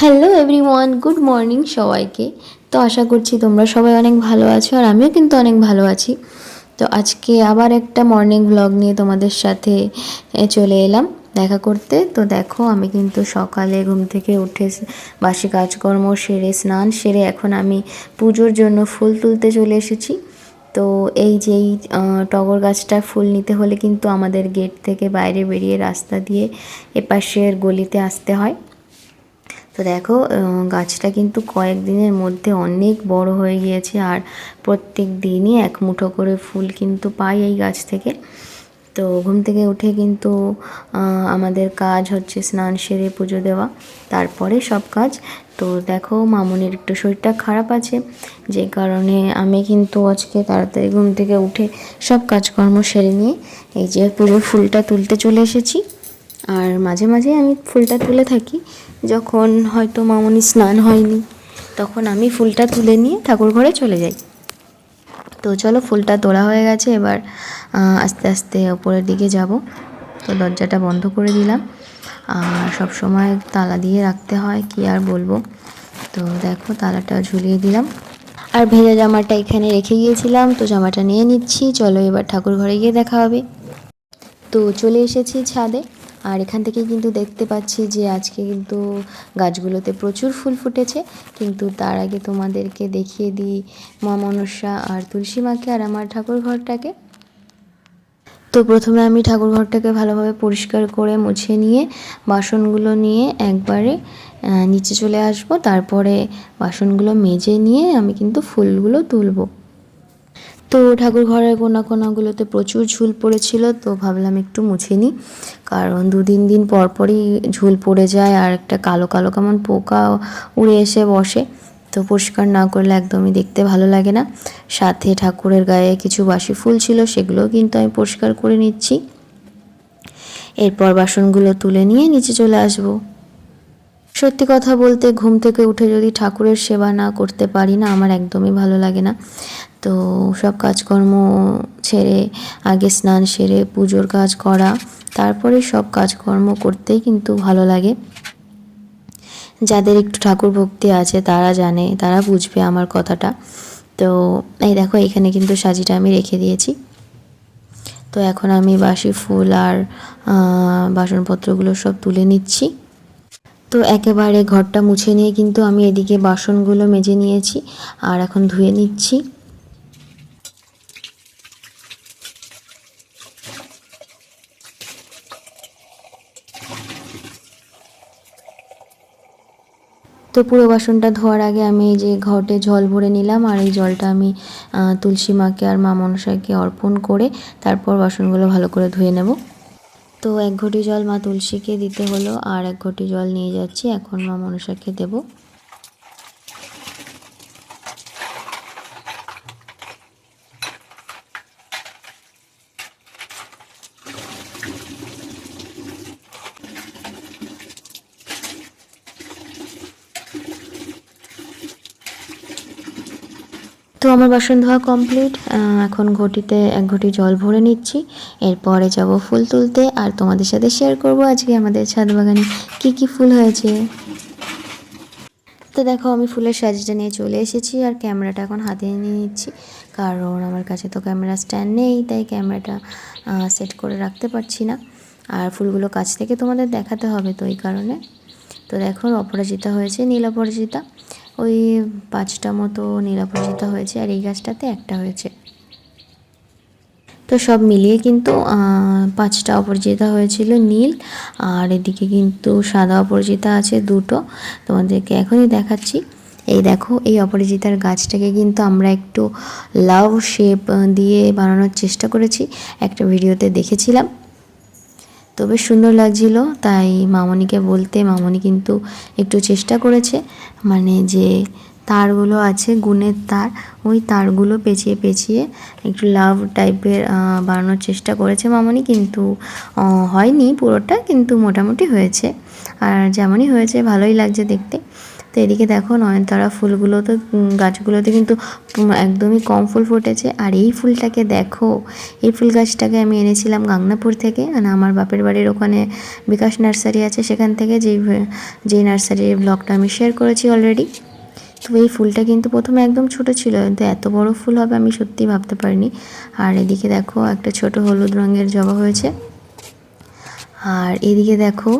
Hello everyone good morning সবাইকে। তো আশা করছি তোমরা সবাই অনেক ভালো আছো আর আমিও কিন্তু অনেক ভালো আছি। তো আজকে আবার একটা মর্নিং ব্লগ নিয়ে তোমাদের সাথে চলে এলাম দেখা করতে। তো দেখো আমি কিন্তু সকালে ঘুম থেকে উঠে বাসি কাজকর্ম সেরে, স্নান সেরে এখন আমি পুজোর জন্য ফুল তুলতে চলে এসেছি। তো এই যে এই টগর গাছটার ফুল নিতে হলে কিন্তু আমাদের গেট থেকে বাইরে বেরিয়ে রাস্তা দিয়ে এপাশের গলিতে আসতে হয়। তো দেখো গাছটা কিন্তু কয়েকদিনের মধ্যে অনেক বড় হয়ে গিয়েছে আর প্রত্যেক দিনই এক মুঠো করে ফুল কিন্তু পাই এই গাছ থেকে। তো ঘুম থেকে উঠে কিন্তু আমাদের কাজ হচ্ছে স্নান সেরে পুজো দেওয়া, তারপরে সব কাজ। তো দেখো, মামনির একটু শরীরটা খারাপ আছে, যে কারণে আমি কিন্তু আজকে তাড়াতাড়ি ঘুম থেকে উঠে সব কাজকর্ম সেরে নিয়ে এই যে পুরো ফুলটা তুলতে চলে এসেছি। আর মাঝে মাঝে আমি ফুলটা তুলে থাকি যখন হয়তো মামনি স্নান হয়নি, তখন আমি ফুলটা তুলে নিয়ে ঠাকুর ঘরে চলে যাই। তো চলো, ফুলটা তোলা হয়ে গেছে, এবার আস্তে আস্তে ওপরের দিকে যাব। তো দরজাটা বন্ধ করে দিলাম। আর সব সময় তালা দিয়ে রাখতে হয়, কি আর বলব। তো দেখো, তালাটা ঝুলিয়ে দিলাম। আর ভেজা জামাটা এখানে রেখে গিয়েছিলাম, তো জামাটা নিয়ে নিচ্ছি। চলো এবার ঠাকুর ঘরে গিয়ে দেখা হবে। তো চলে এসেছি ছাদে। আর এখান থেকে কিন্তু দেখতে পাচ্ছি যে আজকে কিন্তু গাছগুলোতে প্রচুর ফুল ফুটেছে। কিন্তু তার আগে তোমাদেরকে দেখিয়ে দিই মা মনসা আর তুলসী মাকে আর আমার ঠাকুর ঘরটাকে। তো প্রথমে আমি ঠাকুর ঘরটাকে ভালোভাবে পরিষ্কার করে মুছে নিয়ে, বাসনগুলো নিয়ে একবারে নিচে চলে আসব। তারপরে বাসনগুলো মেজে নিয়ে আমি কিন্তু ফুলগুলো তুলবো। তো ঠাকুর ঘরের কোনা কোনাগুলোতে প্রচুর ঝুল পড়েছিল, তো ভাবলাম একটু মুছে নিই। কারণ দু তিন দিন পরপরই ঝুল পড়ে যায় আর একটা কালো কালো কেমন পোকা উড়ে এসে বসে। তো পরিষ্কার না করলে একদমই দেখতে ভালো লাগে না। সাথে ঠাকুরের গায়ে কিছু বাসি ফুল ছিল, সেগুলোও কিন্তু আমি পরিষ্কার করে নিচ্ছি। এরপর বাসনগুলো তুলে নিয়ে নিচে চলে আসব। সত্যি কথা বলতে ঘুম থেকে উঠে যদি ঠাকুরের সেবা না করতে পারি না, আমার একদমই ভালো লাগে না। তো সব কাজকর্ম ছেড়ে, আগে স্নান সেরে, পুজোর কাজ করা, তারপরে সব কাজকর্ম করতেই কিন্তু ভালো লাগে। যাদের একটু ঠাকুর ভক্তি আছে, তারা জানে, তারা বুঝবে আমার কথাটা। তো এই দেখো, এখানে কিন্তু সাজিটা আমি রেখে দিয়েছি। তো এখন আমি বাসি ফুল আর বাসনপত্রগুলো সব তুলে নিচ্ছি। তো একেবারে ঘরটা মুছে নিয়ে কিন্তু আমি এদিকে বাসনগুলো মেজে নিয়েছি আর এখন ধুয়ে নিচ্ছি। তো পুরো বাসনটা ধোয়ার আগে আমি এই যে ঘটে জল ভরে নিলাম আর এই জলটা আমি তুলসী মাকে আর মা মনসাকে অর্পণ করে তারপর বাসনগুলো ভালো করে ধুয়ে নেব। তো এক ঘটি জল মা তুলসীকে দিতে হলো, আর এক ঘটি জল নিয়ে যাচ্ছি। এখন মা মনসাকে দেবো। তো আমার বাসন ধোয়া কমপ্লিট। এখন ঘটিতে এক ঘটি জল ভরে নিচ্ছি। এরপরে যাব ফুল তুলতে। আর তোমাদের সাথে শেয়ার করব আজকে আমাদের ছাদ বাগানে কী কী ফুল হয়েছে। তো দেখো, আমি ফুলের সাজিটা নিয়ে চলে এসেছি আর ক্যামেরাটা এখন হাতে নিয়ে নিচ্ছি। কারণ আমার কাছে তো ক্যামেরা স্ট্যান্ড নেই, তাই ক্যামেরাটা সেট করে রাখতে পারছি না। আর ফুলগুলো কাছ থেকে তোমাদের দেখাতে হবে তো এই কারণে। তো দেখো, অপরাজিতা হয়েছে, নীল অপরাজিতা। ওই পাঁচটা মতো নীল হয়েছে আর এই গাছটাতে একটা হয়েছে। তো সব মিলিয়ে কিন্তু পাঁচটা অপরাজিতা হয়েছিল নীল আর এদিকে কিন্তু সাদা অপরাজিতা আছে দুটো। তোমাদেরকে এখনই দেখাচ্ছি। এই দেখো, এই অপরাজিতার গাছটাকে কিন্তু আমরা একটু লাভ শেপ দিয়ে বানানোর চেষ্টা করেছি। একটা ভিডিওতে দেখেছিলাম। তো বেশ সুন্দর লাগছিল। তাই মামনিকে বলতে, মামনি কিন্তু একটু চেষ্টা করেছে মানে যে তারগুলো আছে, গুণের তার, ওই তারগুলো পেঁচিয়ে পেঁচিয়ে একটু লাভ টাইপের বানানোর চেষ্টা করেছে মামনি, কিন্তু হয়নি পুরোটা, কিন্তু মোটামুটি হয়েছে। আর যেমনই হয়েছে, ভালোই লাগছে দেখতে। তো এদিকে দেখো নয়নতারা ফুলগুলো তো গাছগুলোতে কিন্তু একদমই কম ফুল ফুটেছে। আর এই ফুলটাকে দেখো, এই ফুল গাছটাকে আমি এনেছিলাম গাংনাপুর থেকে। মানে আমার বাপের বাড়ির ওখানে বিকাশ নার্সারি আছে সেখান থেকে যেই যেই নার্সারির ব্লগটা আমি শেয়ার করেছি অলরেডি। তো এই ফুলটা কিন্তু প্রথমে একদম ছোট ছিল, কিন্তু এত বড় ফুল হবে আমি সত্যি ভাবতে পারিনি। আর এদিকে দেখো একটা ছোট হলুদ রঙের জবা হয়েছে। আর এদিকে দেখো,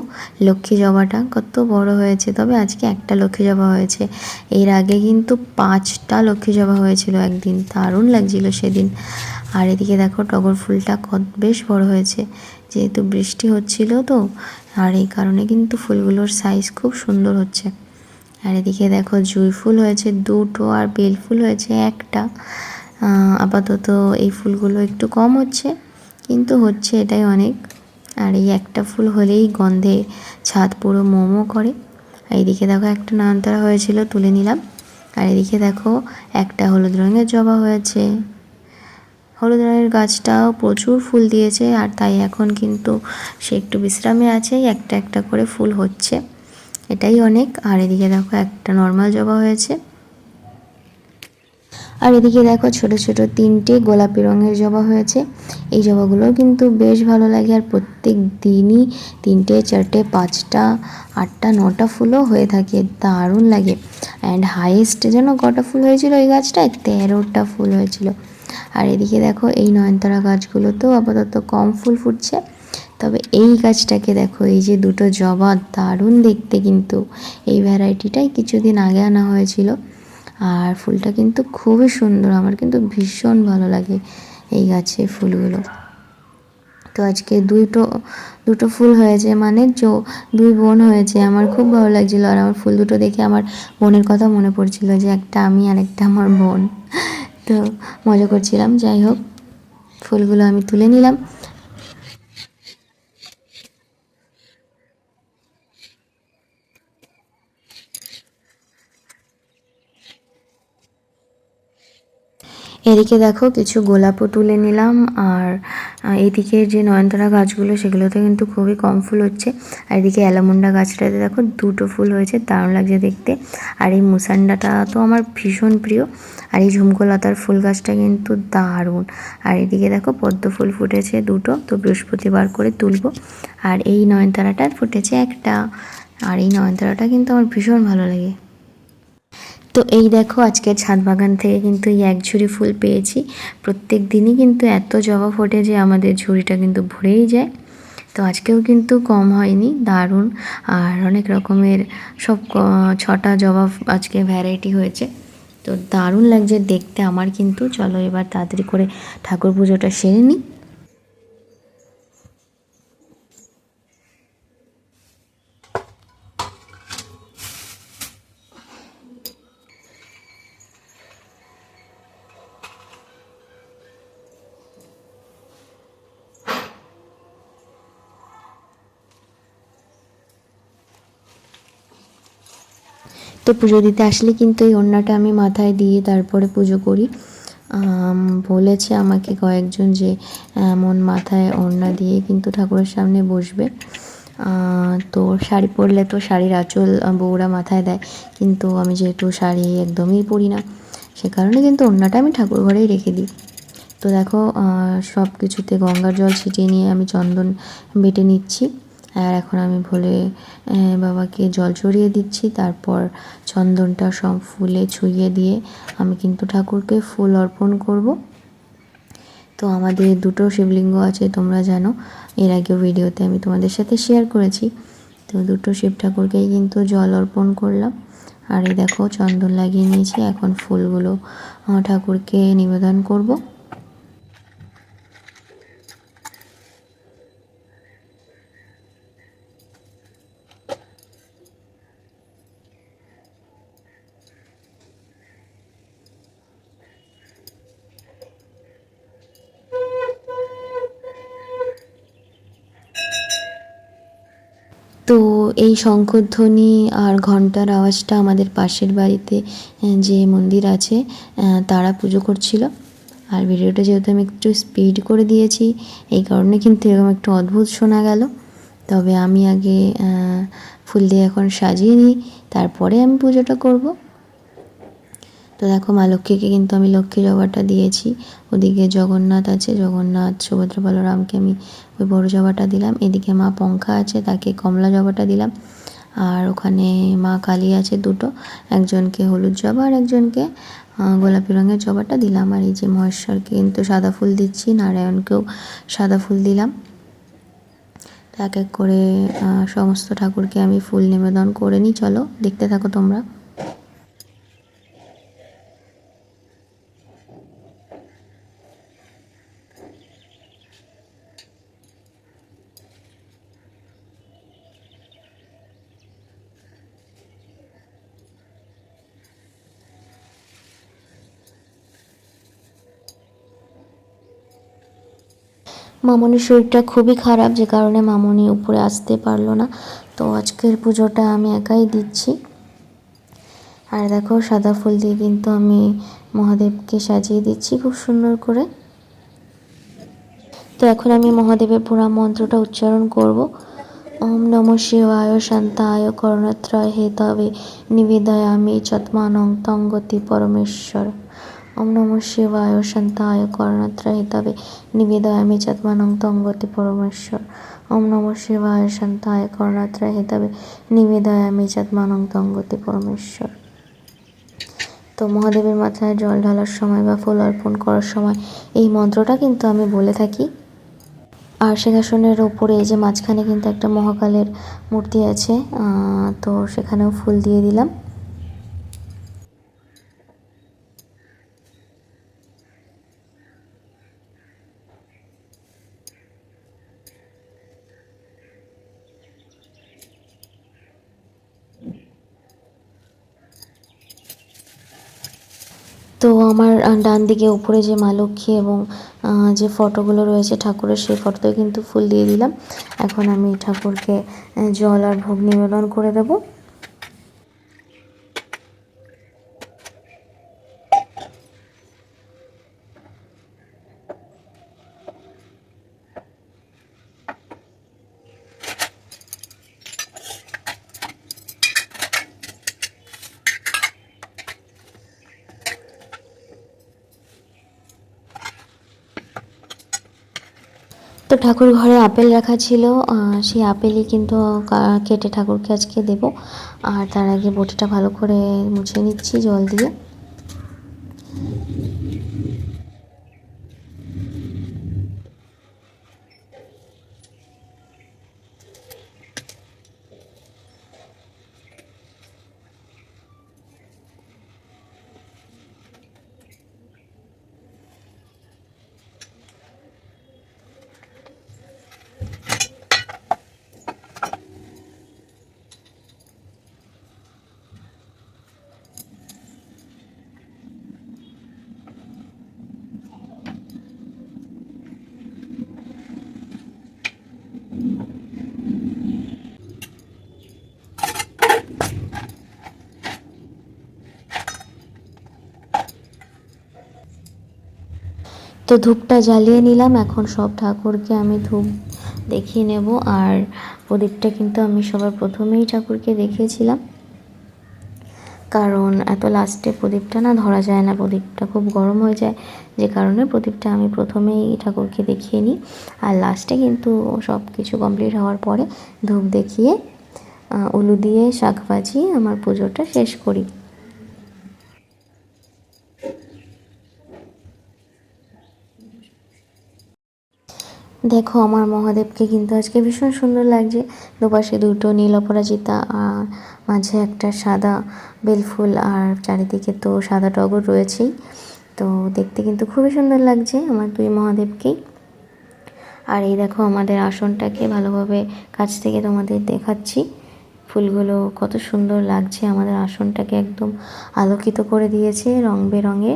লক্ষ্মী জবাটা কত বড় হয়েছে। তবে আজকে একটা লক্ষ্মী জবা হয়েছে। এর আগে কিন্তু পাঁচটা লক্ষ্মী জবা হয়েছিল একদিন। দারুণ লাগছিল সেদিন। আর এদিকে দেখো, টগর ফুলটা কত বেশ বড় হয়েছে। যেহেতু বৃষ্টি হচ্ছিল তো, আর এই কারণে কিন্তু ফুলগুলোর সাইজ খুব সুন্দর হচ্ছে। আর এদিকে দেখো, জুঁই ফুল হয়েছে দুটো আর বেল ফুল হয়েছে একটা। আপাতত এই ফুলগুলো একটু কম হচ্ছে, কিন্তু হচ্ছে এটাই অনেক। আর এই একটা ফুল হলেই গন্ধে ছাদ পুরো মোমো করে। আর এদিকে দেখো একটা নয়নতারা হয়েছিল, তুলে নিলাম। আর এদিকে দেখো একটা হলুদ রঙের জবা হয়েছে। হলুদ রঙের গাছটাও প্রচুর ফুল দিয়েছে আর তাই এখন কিন্তু সে একটু বিশ্রামে আছে, একটা একটা করে ফুল হচ্ছে। এটাই অনেক। আর এদিকে দেখো একটা নর্মাল জবা হয়েছে। আর এদিকে দেখো ছোট ছোট তিনটে গোলাপি রঙের জবা হয়েছে। এই জবাগুলোও কিন্তু বেশ ভালো লাগে আর প্রত্যেক দিনই তিনটে, চারটে, পাঁচটা, আটটা, নটা ফুলও হয়ে থাকে, দারুণ লাগে। অ্যান্ড হাইয়েস্ট যেন কটা ফুল হয়েছিল এই গাছটায়? তেরোটা ফুল হয়েছিল। আর এদিকে দেখো এই নয়নতারা গাছগুলোতেও আপাতত কম ফুল ফুটছে। তবে এই গাছটাকে দেখো, এই যে দুটো জবা, দারুণ দেখতে কিন্তু। এই ভ্যারাইটিটাই কিছুদিন আগে আনা হয়েছিল। আর ফুলটা কিন্তু খুবই সুন্দর। আমার কিন্তু ভীষণ ভালো লাগে এই গাছের ফুলগুলো। তো আজকে দুটো দুটো ফুল হয়েছে মানে চো, দুই বোন হয়েছে। আমার খুব ভালো লাগছিল আর আমার ফুল দুটো দেখে আমার বোনের কথা মনে পড়ছিল যে একটা আমি আর একটা আমার বোন। তো মজা করছিলাম। যাই হোক, ফুলগুলো আমি তুলে নিলাম। এদিকে দেখো কিছু গোলাপও তুলে নিলাম আর এদিকে যে নয়নতারা গাছগুলো সেগুলোতে কিন্তু খুবই কম ফুল হচ্ছে। আর এদিকে অ্যালামুন্ডা গাছটাতে দেখো দুটো ফুল হয়েছে, দারুণ লাগছে দেখতে। আর এই মুসান্ডাটা তো আমার ভীষণ প্রিয়। আর এই ঝুমকোলতার ফুল গাছটা কিন্তু দারুণ। আর এদিকে দেখো পদ্ম ফুল ফুটেছে দুটো, তো বৃহস্পতিবার করে তুলবো। আর এই নয়নতারাটা ফুটেছে একটা। আর এই নয়নতারাটা কিন্তু আমার ভীষণ ভালো লাগে। তো এই দেখো, আজকে ছাদ বাগান থেকে কিন্তু এই এক ঝুড়ি ফুল পেয়েছি। প্রত্যেক দিনই কিন্তু এত জবা ফোটে যে আমাদের ঝুড়িটা কিন্তু ভরেই যায়। তো আজকেও কিন্তু কম হয়নি, দারুণ। আর অনেক রকমের সব ছটা জবা আজকে ভ্যারাইটি হয়েছে। তো দারুণ লাগছে দেখতে আমার কিন্তু। চলো এবার তাড়াতাড়ি করে ঠাকুর পুজোটা সেরে নিই। তো পুজো দিতে আসলে কিন্তু এই ওড়নাটা আমি মাথায় দিয়ে তারপরে পুজো করি। বলেছে আমাকে কয়েকজন যে এমন মাথায় ওড়না দিয়ে কিন্তু ঠাকুরের সামনে বসবে। তো শাড়ি পরলে তো শাড়ির আঁচল বউরা মাথায় দেয়। কিন্তু আমি যেহেতু শাড়ি একদমই পরি না, সে কারণে কিন্তু ওড়নাটা আমি ঠাকুর ঘরেই রেখে দিই। তো দেখো সব কিছুতে গঙ্গার জল ছিটিয়ে নিয়ে আমি চন্দন বেটে নিচ্ছি। আর এখন আমি ভোলে বাবাকে জল চড়িয়ে দিচ্ছি। তারপর চন্দনটা সব ফুলে ছুঁয়ে দিয়ে আমি কিন্তু ঠাকুরকে ফুল অর্পণ করব। তো আমাদের দুটো শিবলিঙ্গ আছে, তোমরা জানো। এর আগেও ভিডিওতে আমি তোমাদের সাথে শেয়ার করেছি। তো দুটো শিব ঠাকুরকেই কিন্তু জল অর্পণ করলাম। আর এই দেখো, চন্দন লাগিয়ে নিয়েছি। এখন ফুলগুলো ঠাকুরকে নিবেদন করব। তো এই শঙ্খধ্বনি আর ঘণ্টার আওয়াজটা আমাদের পাশের বাড়িতে যে মন্দির আছে তারা পুজো করছিল। আর ভিডিওটা যেহেতু আমি একটু স্পিড করে দিয়েছি, এই কারণে কিন্তু এরকম একটু অদ্ভুত শোনা গেল। তবে আমি আগে ফুল দিয়ে এখন সাজিয়ে নিই, তারপরে আমি পুজোটা করব। তো দেখো, মা লক্ষ্মীকে কিন্তু আমি লক্ষ্মী জবাটা দিয়েছি। ওদিকে জগন্নাথ আছে, জগন্নাথ, সুভদ্রা, বলরামকে আমি ওই বড় জবাটা দিলাম। এদিকে মা পঙ্খা আছে, তাকে কমলা জবাটা দিলাম। আর ওখানে মা কালী আছে দুটো, একজনকে হলুদ জবা আর একজনকে গোলাপি রঙের জবাটা দিলাম। আর এই যে মহেশ্বরকে কিন্তু সাদা ফুল দিচ্ছি, নারায়ণকেও সাদা ফুল দিলাম। এক এক করে সমস্ত ঠাকুরকে আমি ফুল নিবেদন করে নিই চলো দেখতে থাকো তোমরা। মামনির শরীরটা খুবই খারাপ, যে কারণে মামনি উপরে আসতে পারল না। তো আজকের পুজোটা আমি একাই দিচ্ছি। আর দেখো, সাদা ফুল দিয়ে কিন্তু আমি মহাদেবকে সাজিয়ে দিচ্ছি খুব সুন্দর করে। তো এখন আমি মহাদেবের পুরা মন্ত্রটা উচ্চারণ করব। ওম নম শিবায় শান্তায় করণত্রয় হেতবে নিবেদয়ামি চত্মানং তঙ্গতি পরমেশ্বর। ওম নম শিবায় শান্তায় কর্ণত্রহিতবে নিবেদয়ামি চাত্মানং তঙ্গতি পরমেশ্বর। ওম নম শিবায় শান্তায় কর্ণত্রহিতবে নিবেদয়ামি চাত্মানং তঙ্গতি পরমেশ্বর। তো মহাদেবের মাথায় জল ঢালার সময় বা ফুল অর্পণ করার সময় এই মন্ত্রটা কিন্তু আমি বলে থাকি। আর সিংহাসনের ওপরে যে মাঝখানে কিন্তু একটা মহাকালের মূর্তি আছে তো সেখানেও ফুল দিয়ে দিলাম তো আমার ডান দিকে উপরে যে মা লক্ষ্মী এবং যে ফটোগুলো রয়েছে ঠাকুরের সেই ফটোতে কিন্তু ফুল দিয়ে দিলাম। এখন আমি ঠাকুরকে জল আর ভোগ নিবেদন করে দেবো। ঠাকুর ঘরে আপেল রাখা ছিল সেই আপেলই কিন্তু কেটে ঠাকুরকে আজকে দেব। আর তার আগে বটিটা ভালো করে মুছে নিচ্ছি জল দিয়ে। ধূপটা জ্বালিয়ে নিলাম। এখন সব ঠাকুরকে আমি ধূপ দেখিয়ে নেব। আর প্রদীপটা কিন্তু আমি সবার প্রথমেই ঠাকুরকে দেখিয়েছিলাম। কারণ এত লাস্টে প্রদীপটা না ধরা যায় না, প্রদীপটা খুব গরম হয়ে যায়। যে কারণে প্রদীপটা আমি প্রথমেই ঠাকুরকে দেখিয়ে নিই। আর লাস্টে কিন্তু সব কিছু কমপ্লিট হওয়ার পরে ধূপ দেখিয়ে উলু দিয়ে শাক বাজিয়ে আমার পুজোটা শেষ করি। দেখো, আমার মহাদেবকে কিন্তু আজকে ভীষণ সুন্দর লাগছে। দুপাশে দুটো নীল অপরাজিতা, আর মাঝে একটা সাদা বেলফুল, আর চারিদিকে তো সাদা টগর রয়েছেই। তো দেখতে কিন্তু খুবই সুন্দর লাগছে আমার দুই মহাদেবকেই। আর এই দেখো, আমাদের আসনটাকে ভালোভাবে কাছ থেকে তোমাদের দেখাচ্ছি। ফুলগুলো কত সুন্দর লাগছে, আমাদের আসনটাকে একদম আলোকিত করে দিয়েছে রং বেরঙে।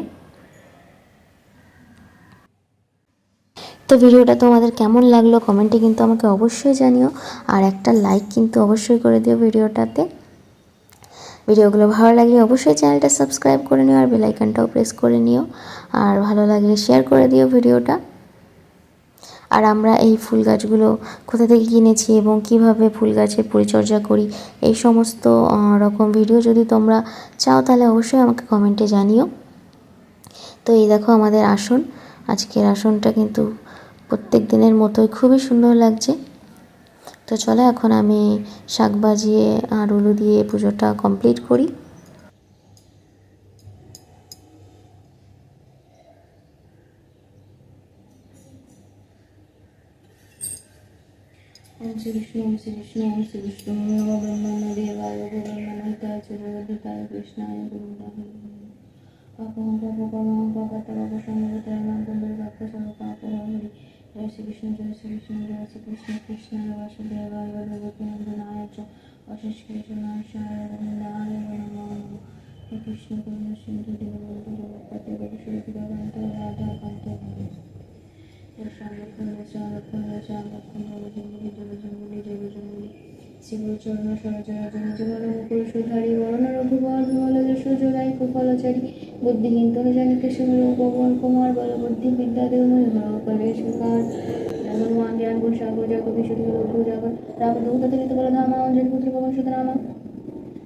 তো ভিডিওটা তোমাদের কেমন লাগল কমেন্টে কিন্তু আমাকে অবশ্যই জানিও। আর একটা লাইক কিন্তু অবশ্যই করে দিও ভিডিওটাতে। ভিডিওগুলো ভালো লাগলে অবশ্যই চ্যানেলটা সাবস্ক্রাইব করে নিও আর বেলাইকানটাও প্রেস করে নিও। আর ভালো লাগলে শেয়ার করে দিও ভিডিওটা। আর আমরা এই ফুল গাছগুলো কোথা থেকে কিনেছি এবং কীভাবে ফুল গাছের পরিচর্যা করি, এই সমস্ত রকম ভিডিও যদি তোমরা চাও তাহলে অবশ্যই আমাকে কমেন্টে জানিও। তো এই দেখো আমাদের আসন। আজকের আসনটা কিন্তু প্রত্যেক দিনের মতোই খুবই সুন্দর লাগছে তো চলো এখন আমি শাক বাজিয়ে আর উলু দিয়ে পুজোটা কমপ্লিট করি শ্রী শ্রী কৃষ্ণ শ্রী বিষ্ণু ব্রহ্মণ দেবায় ব্রহ্মণিতায় কৃষ্ণায় संगताय नाम कुंडल पाप सब पाप हरि जय श्री कृष्ण जय श्री कृष्ण जय श्री कृष्ण कृष्णाय वासुदेवाय भगवते नंदनाय च अशेष कृष्णाय गोविंदाय नमो नमः हे कृष्ण करुणा सिंधु दीनबंधु जगत्पते गोपिश्री राधा राधा कांत শিবচরণ সরচরাচরণ জীবন মুকুর সুধারি বরণ রঘুবর বিমল যশ জোড়াই কুফলচারী বুদ্ধিহীন তনু জানিতে সুমির উপবন কুমার বল বুদ্ধি বিদ্যা দেবময় ধর করে সুকার জ্ঞান গুণ সাগর জয় কবি শুধু রঘু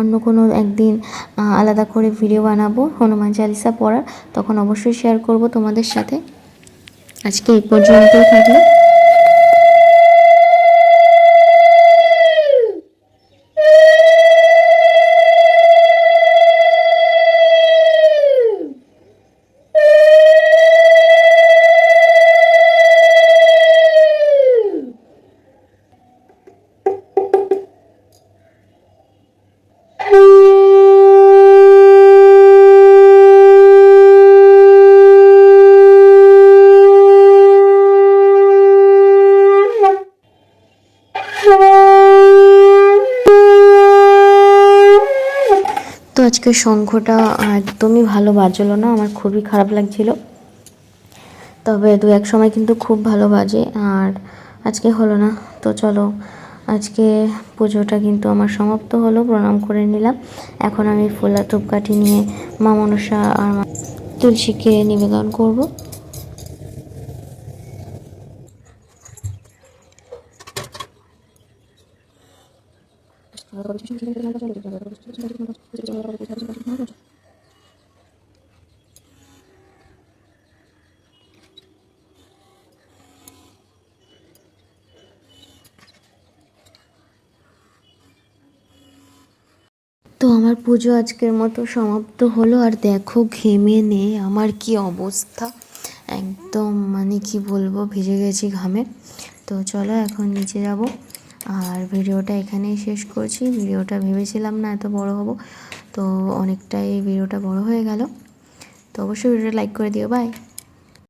অন্য কোনো একদিন আলাদা করে ভিডিও বানাবো, হনুমান চালিসা পড়ার, তখন অবশ্যই শেয়ার করব তোমাদের সাথে। আজকে এই পর্যন্ত থাকল। আজকে শঙ্খটা একদমই ভালো বাজলো না, আমার খুবই খারাপ লাগছিল। তবে দু এক সময় কিন্তু খুব ভালো বাজে, আর আজকে হলো না। তো চলো, আজকে পুজোটা কিন্তু আমার সমাপ্ত হলো, প্রণাম করে নিলাম। এখন আমি ফুলা ধূপকাঠি নিয়ে মা মনসা আর তুলসীকে নিবেদন করব। তো আমার পুজো আজকের মতো সমাপ্ত হলো, আর দেখো ঘেমে নে আমার কি অবস্থা? একদম মানে কি বলব, ভিজে গেছি ঘামে। তো চলো এখন নিচে যাব। আর ভিডিওটা এখানেই শেষ করছি। ভিডিওটা ভেবেছিলাম না এত বড় হব, তো অনেকটাই ভিডিওটা বড় হয়ে গেল। তো অবশ্যই ভিডিওটা লাইক করে দিও। বাই।